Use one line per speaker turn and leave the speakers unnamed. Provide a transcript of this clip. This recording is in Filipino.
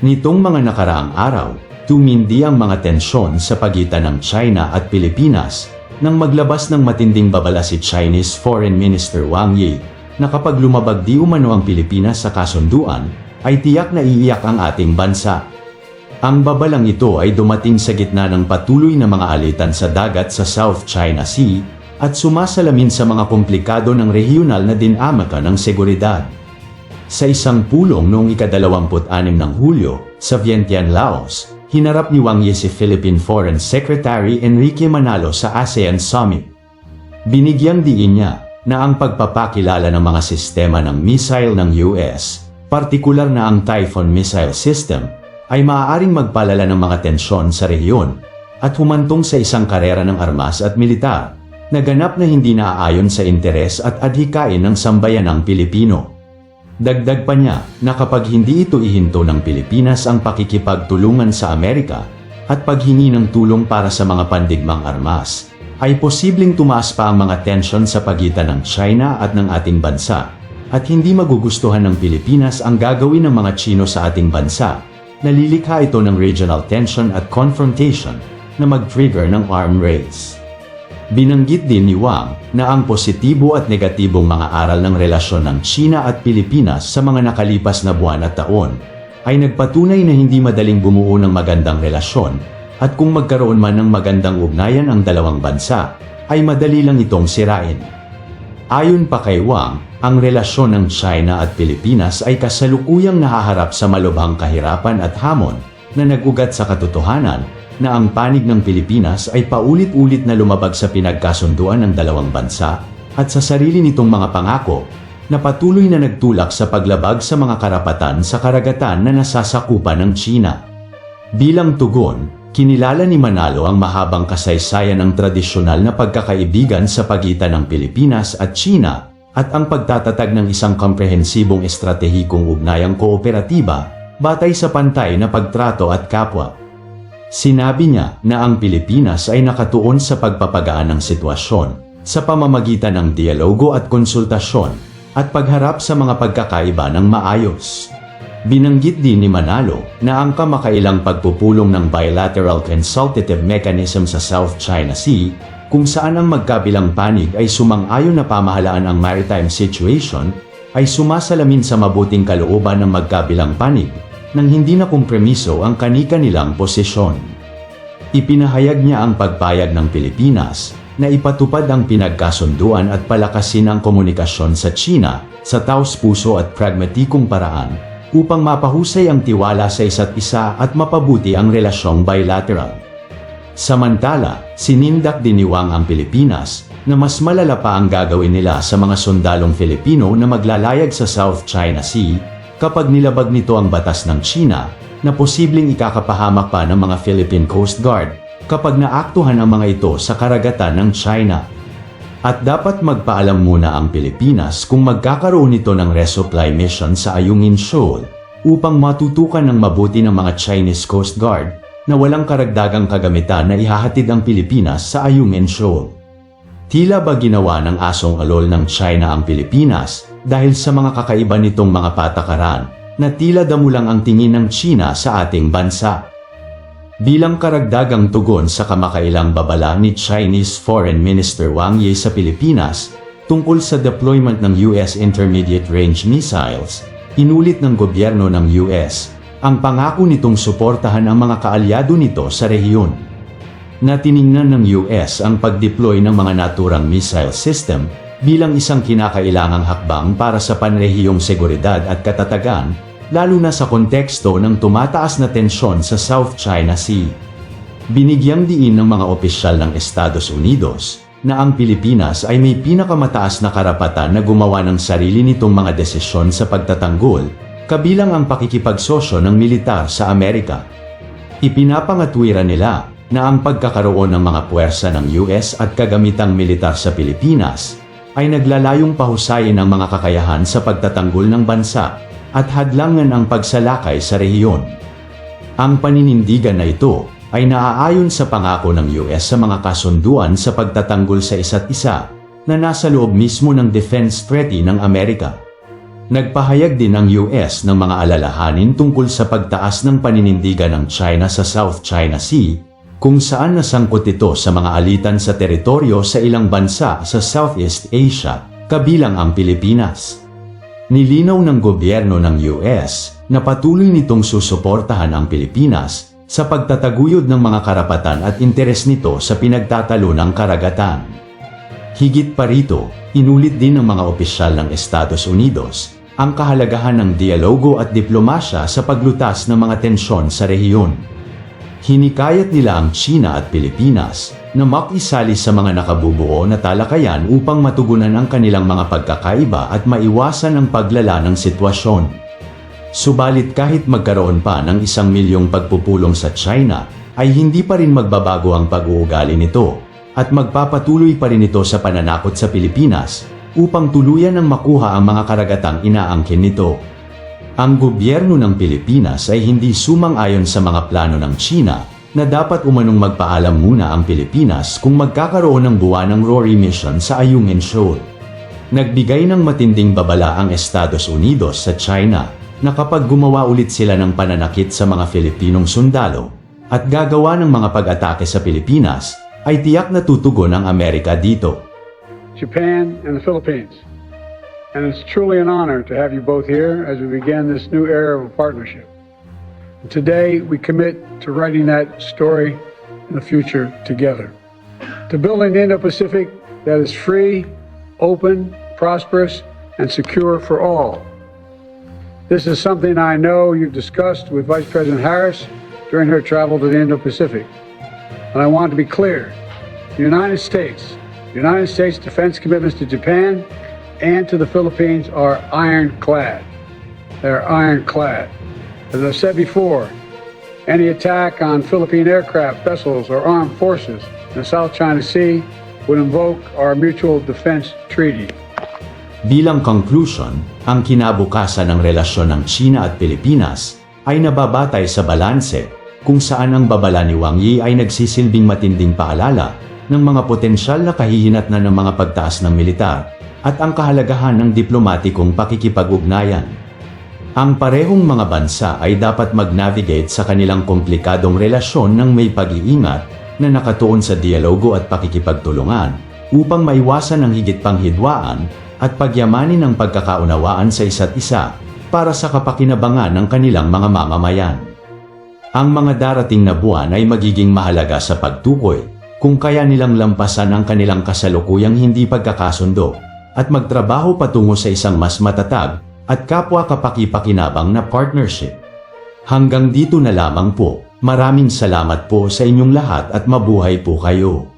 Nitong mga nakaraang araw, tumindi ang mga tensyon sa pagitan ng China at Pilipinas nang maglabas ng matinding babala si Chinese Foreign Minister Wang Yi na kapag lumabag di umano ang Pilipinas sa kasunduan, ay tiyak na iiyak ang ating bansa. Ang babalang ito ay dumating sa gitna ng patuloy na mga alitan sa dagat sa South China Sea at sumasalamin sa mga komplikado ng regional na dinamika ng seguridad. Sa isang pulong noong ikadalawamput-anim ng Hulyo, sa Vientiane, Laos, hinarap ni Wang Yi si Philippine Foreign Secretary Enrique Manalo sa ASEAN Summit. Binigyang diin niya na ang pagpapakilala ng mga sistema ng missile ng US, partikular na ang Typhoon Missile System, ay maaaring magpalala ng mga tensyon sa rehiyon at humantong sa isang karera ng armas at militar na ganap na hindi naaayon sa interes at adhikain ng sambayanang Pilipino. Dagdag pa niya na kapag hindi ito ihinto ng Pilipinas ang pakikipagtulungan sa Amerika at paghingi ng tulong para sa mga pandigmang armas, ay posibleng tumaas pa ang mga tensyon sa pagitan ng China at ng ating bansa at hindi magugustuhan ng Pilipinas ang gagawin ng mga Chino sa ating bansa. Nalilikha ito ng regional tension at confrontation na mag-trigger ng arm race. Binanggit din ni Wang na ang positibo at negatibong mga aral ng relasyon ng China at Pilipinas sa mga nakalipas na buwan at taon ay nagpatunay na hindi madaling bumuo ng magandang relasyon at kung magkaroon man ng magandang ugnayan ang dalawang bansa, ay madali lang itong sirain. Ayon pa kay Wang, ang relasyon ng China at Pilipinas ay kasalukuyang nahaharap sa malubhang kahirapan at hamon na nagugat sa katotohanan na ang panig ng Pilipinas ay paulit-ulit na lumabag sa pinagkasunduan ng dalawang bansa at sa sarili nitong mga pangako na patuloy na nagtulak sa paglabag sa mga karapatan sa karagatan na nasasakupan ng China. Bilang tugon, kinilala ni Manalo ang mahabang kasaysayan ng tradisyonal na pagkakaibigan sa pagitan ng Pilipinas at China at ang pagtatatag ng isang komprehensibong estratehikong ugnayang kooperatiba batay sa pantay na pagtrato at kapwa. Sinabi niya na ang Pilipinas ay nakatuon sa pagpapagaan ng sitwasyon sa pamamagitan ng dialogo at konsultasyon at pagharap sa mga pagkakaiba ng maayos. Binanggit din ni Manalo na ang kamakailang pagpupulong ng bilateral consultative mechanism sa South China Sea kung saan ang magkabilang panig ay sumang-ayon na pamahalaan ang maritime situation ay sumasalamin sa mabuting kalooban ng magkabilang panig nang hindi na kompromiso ang kanika-nilang posisyon. Ipinahayag niya ang pagpayag ng Pilipinas na ipatupad ang pinagkasunduan at palakasin ang komunikasyon sa China sa taos-puso at pragmatikong paraan upang mapahusay ang tiwala sa isa't isa at mapabuti ang relasyong bilateral. Samantala, sinindak din ni Wang ang Pilipinas na mas malala pa ang gagawin nila sa mga sundalong Filipino na maglalayag sa South China Sea kapag nilabag nito ang batas ng China na posibleng ikakapahamak pa ng mga Philippine Coast Guard kapag naaktuhan ang mga ito sa karagatan ng China. At dapat magpaalam muna ang Pilipinas kung magkakaroon ito ng resupply mission sa Ayungin Shoal upang matutukan ng mabuti ng mga Chinese Coast Guard na walang karagdagang kagamitan na ihahatid ang Pilipinas sa Ayungin Shoal. Tila ba ginawa ng asong alol ng China ang Pilipinas dahil sa mga kakaiba nitong mga patakaran na tila damulang ang tingin ng China sa ating bansa. Bilang karagdagang tugon sa kamakailang babala ni Chinese Foreign Minister Wang Yi sa Pilipinas tungkol sa deployment ng US Intermediate Range Missiles, inulit ng gobyerno ng US ang pangako nitong suportahan ang mga kaalyado nito sa rehiyon. Natiningnan ng US ang pag-deploy ng mga naturang missile system bilang isang kinakailangang hakbang para sa panrehiyong seguridad at katatagan, lalo na sa konteksto ng tumataas na tensyon sa South China Sea. Binigyang diin ng mga opisyal ng Estados Unidos na ang Pilipinas ay may pinakamataas na karapatan na gumawa ng sarili nitong mga desisyon sa pagtatanggol, kabilang ang pakikipagsosyo ng militar sa Amerika. Ipinapangatwiran nila na ang pagkakaroon ng mga puwersa ng US at kagamitang militar sa Pilipinas ay naglalayong pahusayin ang mga kakayahan sa pagtatanggol ng bansa at hadlangan ang pagsalakay sa rehiyon. Ang paninindigan na ito ay naaayon sa pangako ng US sa mga kasunduan sa pagtatanggol sa isa't isa na nasa loob mismo ng Defense Treaty ng Amerika. Nagpahayag din ang US ng mga alalahanin tungkol sa pagtaas ng paninindigan ng China sa South China Sea, kung saan nasangkot ito sa mga alitan sa teritoryo sa ilang bansa sa Southeast Asia, kabilang ang Pilipinas. Nilinaw ng gobyerno ng US na patuloy nitong susuportahan ang Pilipinas sa pagtataguyod ng mga karapatan at interes nito sa pinagtatalo ng karagatan. Higit pa rito, inulit din ng mga opisyal ng Estados Unidos ang kahalagahan ng dialogo at diplomasya sa paglutas ng mga tensyon sa rehiyon. Hinikayat nila ang China at Pilipinas na makisali sa mga nakabubuo na talakayan upang matugunan ang kanilang mga pagkakaiba at maiwasan ang paglala ng sitwasyon. Subalit kahit magkaroon pa ng isang milyong pagpupulong sa China, ay hindi pa rin magbabago ang pag-uugali nito at magpapatuloy pa rin ito sa pananakot sa Pilipinas upang tuluyan ng makuha ang mga karagatang inaangkin nito. Ang gobyerno ng Pilipinas ay hindi sumang-ayon sa mga plano ng China na dapat umanong magpaalam muna ang Pilipinas kung magkakaroon ng buwanang Rory mission sa Ayungin Shoal. Nagbigay ng matinding babala ang Estados Unidos sa China na kapag gumawa ulit sila ng pananakit sa mga Filipinong sundalo at gagawa ng mga pag-atake sa Pilipinas, ay tiyak na tutugon ang Amerika dito.
Japan, and the Philippines. And it's truly an honor to have you both here as we begin this new era of partnership. Today, we commit to writing that story in the future together. To building the Indo-Pacific that is free, open, prosperous, and secure for all. This is something I know you've discussed with Vice President Harris during her travel to the Indo-Pacific. And I want to be clear. The United States, the United States defense commitments to Japan and to the Philippines are ironclad. They're ironclad. As I've said before, any attack on Philippine aircraft, vessels, or armed forces in the South China Sea would invoke our Mutual Defense Treaty.
Bilang conclusion, ang kinabukasan ng relasyon ng China at Pilipinas ay nababatay sa balanse kung saan ang babala ni Wang Yi ay nagsisilbing matinding paalala ng mga potensyal na kahihinatnan ng mga pagtaas ng militar at ang kahalagahan ng diplomatikong pakikipag-ugnayan. Ang parehong mga bansa ay dapat mag-navigate sa kanilang komplikadong relasyon ng may pag-iingat na nakatuon sa dialogo at pakikipagtulungan upang maiwasan ang higit pang hidwaan at pagyamanin ang pagkakaunawaan sa isa't isa para sa kapakinabangan ng kanilang mga mamamayan. Ang mga darating na buwan ay magiging mahalaga sa pagtukoy kung kaya nilang lampasan ang kanilang kasalukuyang hindi pagkakasundo at magtrabaho patungo sa isang mas matatag at kapwa kapaki-pakinabang na partnership. Hanggang dito na lamang po. Maraming salamat po sa inyong lahat at mabuhay po kayo.